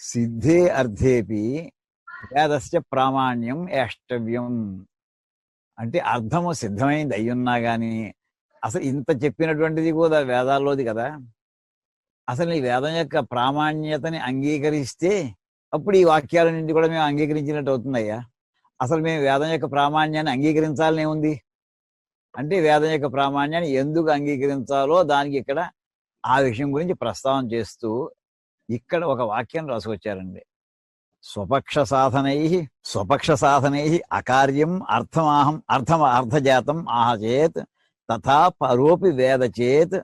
సిద్ధే అర్థేపి వేదస్య ప్రామాణ్యం ఏష్టవ్యం అంటే అర్థము సిద్ధమైంది అయ్యున్నా కానీ అసలు ఇంత చెప్పినటువంటిది కూడా వేదాల్లోది కదా. అసలు ఈ వేదం యొక్క ప్రామాణ్యతని అంగీకరిస్తే అప్పుడు ఈ వాక్యాల నుండి కూడా మేము అంగీకరించినట్టు అవుతుందయ్యా. అసలు మేము వేదం యొక్క ప్రామాణ్యాన్ని అంగీకరించాలని ఉంది అంటే వేదం యొక్క ప్రామాణ్యాన్ని ఎందుకు అంగీకరించాలో దానికి ఇక్కడ ఆ విషయం గురించి ప్రస్తావన చేస్తూ ఇక్కడ ఒక వాక్యం రాసుకొచ్చారండి. స్వపక్ష సాధనై స్వపక్ష సాధనై అకార్యం అర్థమాహం అర్థం అర్థజాతం ఆహచేత్ తథా పరోపి వేదచేత్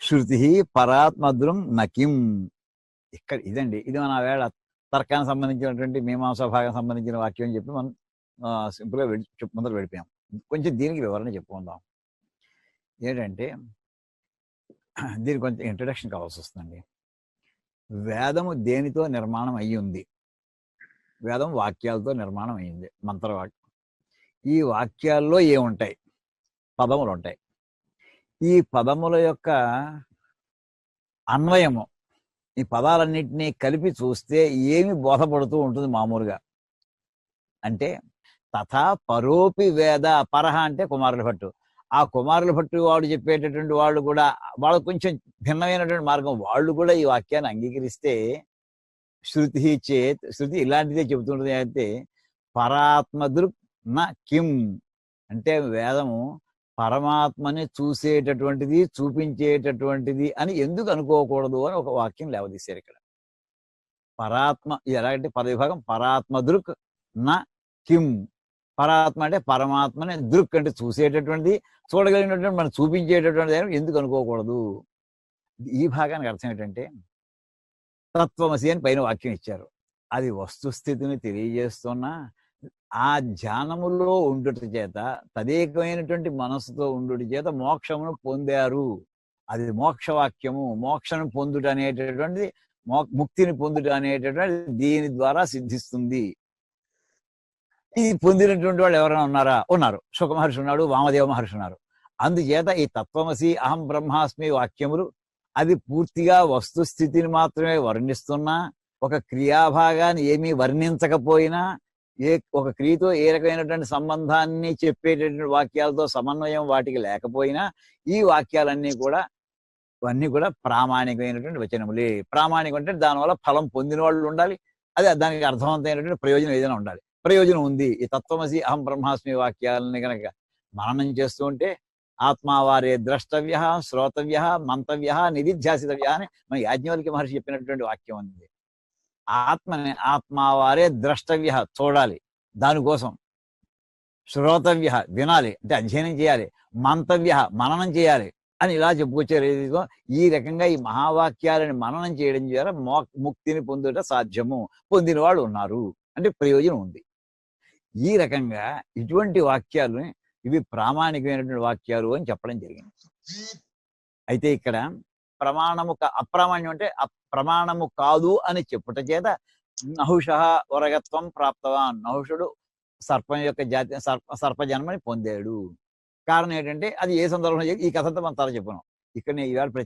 శృతి పరాత్మద్రం నకిం ఇక్కడ ఇదండి ఇది మన వేళ తర్కానికి సంబంధించినటువంటి మీమాంసా భాగం సంబంధించిన వాక్యం అని చెప్పి మనం సింపుల్గా వెళ్ళి ముందర వెళ్ళిపోయాం కొంచెం దీనికి వివరణ చెప్పుకుందాం. ఏంటంటే దీనికి కొంచెం ఇంట్రడక్షన్ కావాల్సి వస్తుందండి. వేదము దేనితో నిర్మాణం అయి ఉంది వేదం వాక్యాలతో నిర్మాణం అయ్యింది. మంత్రవాక్యం ఈ వాక్యాల్లో ఏముంటాయి? పదములు ఉంటాయి ఈ పదముల యొక్క అన్వయము ఈ పదాలన్నింటినీ కలిపి చూస్తే ఏమి బోధపడుతూ ఉంటుంది మామూలుగా? అంటే తథా పరోపి వేద పరహ అంటే కుమారుల భట్టు ఆ కుమారుల భట్టు వాడు చెప్పేటటువంటి వాళ్ళు కూడా వాళ్ళకు కొంచెం భిన్నమైనటువంటి మార్గం. వాళ్ళు కూడా ఈ వాక్యాన్ని అంగీకరిస్తే శృతి చేత్ శృతి ఇలాంటిదే చెబుతుంటుంది అయితే పరాత్మదృక్ న కిం. అంటే వేదము పరమాత్మని చూసేటటువంటిది చూపించేటటువంటిది అని ఎందుకు అనుకోకూడదు అని ఒక వాక్యం లేవదీశారు ఇక్కడ. పరాత్మ ఇది ఎలాగంటే పదవిభాగం పరాత్మదృక్ న కిం. పరాత్మ అంటే పరమాత్మని దృక్ అంటే చూసేటటువంటిది చూడగలిగినటువంటి మనం చూపించేటటువంటిది ఎందుకు అనుకోకూడదు? ఈ భాగానికి అర్థం ఏంటంటే తత్వమసి అని పైన వాక్యం ఇచ్చారు. అది వస్తుస్థితిని తెలియజేస్తున్న ఆ ధ్యానములో ఉండుట చేత తదేకమైనటువంటి మనసుతో ఉండుట చేత మోక్షమును పొందారు. అది మోక్షవాక్యము మోక్షను పొందుట అనేటటువంటిది మో ముక్తిని పొందుట అనేటటువంటి దీని ద్వారా సిద్ధిస్తుంది. ఇది పొందినటువంటి వాళ్ళు ఎవరైనా ఉన్నారా? ఉన్నారు. శుక మహర్షి ఉన్నాడు వామదేవ మహర్షి ఉన్నారు. అందుచేత ఈ తత్వమసి అహం బ్రహ్మాస్మి వాక్యములు అది పూర్తిగా వస్తుస్థితిని మాత్రమే వర్ణిస్తున్నా ఒక క్రియాభాగాన్ని ఏమీ వర్ణించకపోయినా ఏ ఒక క్రియతో ఏ రకమైనటువంటి సంబంధాన్ని చెప్పేటటువంటి వాక్యాలతో సమన్వయం వాటికి లేకపోయినా ఈ వాక్యాలన్నీ కూడా ఇవన్నీ కూడా ప్రామాణికమైనటువంటి వచనములే. ప్రామాణికం అంటే దానివల్ల ఫలం పొందిన వాళ్ళు ఉండాలి అదే దానికి అర్థవంతమైనటువంటి ప్రయోజనం ఏదైనా ఉండాలి. ప్రయోజనం ఉంది. ఈ తత్వమసి అహం బ్రహ్మాస్మి వాక్యాలని కనుక మననం చేస్తూ ఉంటే ఆత్మావారే ద్రష్టవ్య శ్రోతవ్య మంతవ్య నిధిధ్యాసితవ్య అని మన యాజ్ఞవల్కి మహర్షి చెప్పినటువంటి వాక్యం ఉంది. ఆత్మని ఆత్మావారే ద్రష్టవ్య చూడాలి. దానికోసం శ్రోతవ్య వినాలి. అంటే అధ్యయనం చేయాలి. మంతవ్య మననం చేయాలి అని ఇలా చెప్పుకొచ్చారు. ఈ రకంగా ఈ మహావాక్యాలను మననం చేయడం ద్వారా మో ముక్తిని పొందుట సాధ్యము. పొందిన వాళ్ళు ఉన్నారు. అంటే ప్రయోజనం ఉంది. ఈ రకంగా ఇటువంటి వాక్యాలు ఇవి ప్రామాణికమైనటువంటి వాక్యాలు అని చెప్పడం జరిగింది. అయితే ఇక్కడ ప్రమాణము అప్రామాణ్యం అంటే అప్రమాణము కాదు అని చెప్పుట చేత నహుష వరగత్వం ప్రాప్తవాన్. నహుషుడు సర్పం యొక్క జాతి సర్ప సర్పజన్మని పొందాడు. కారణం ఏంటంటే అది ఏ సందర్భంలో ఈ కథంతా మనం తల చెప్పను ఇక్కడ నేను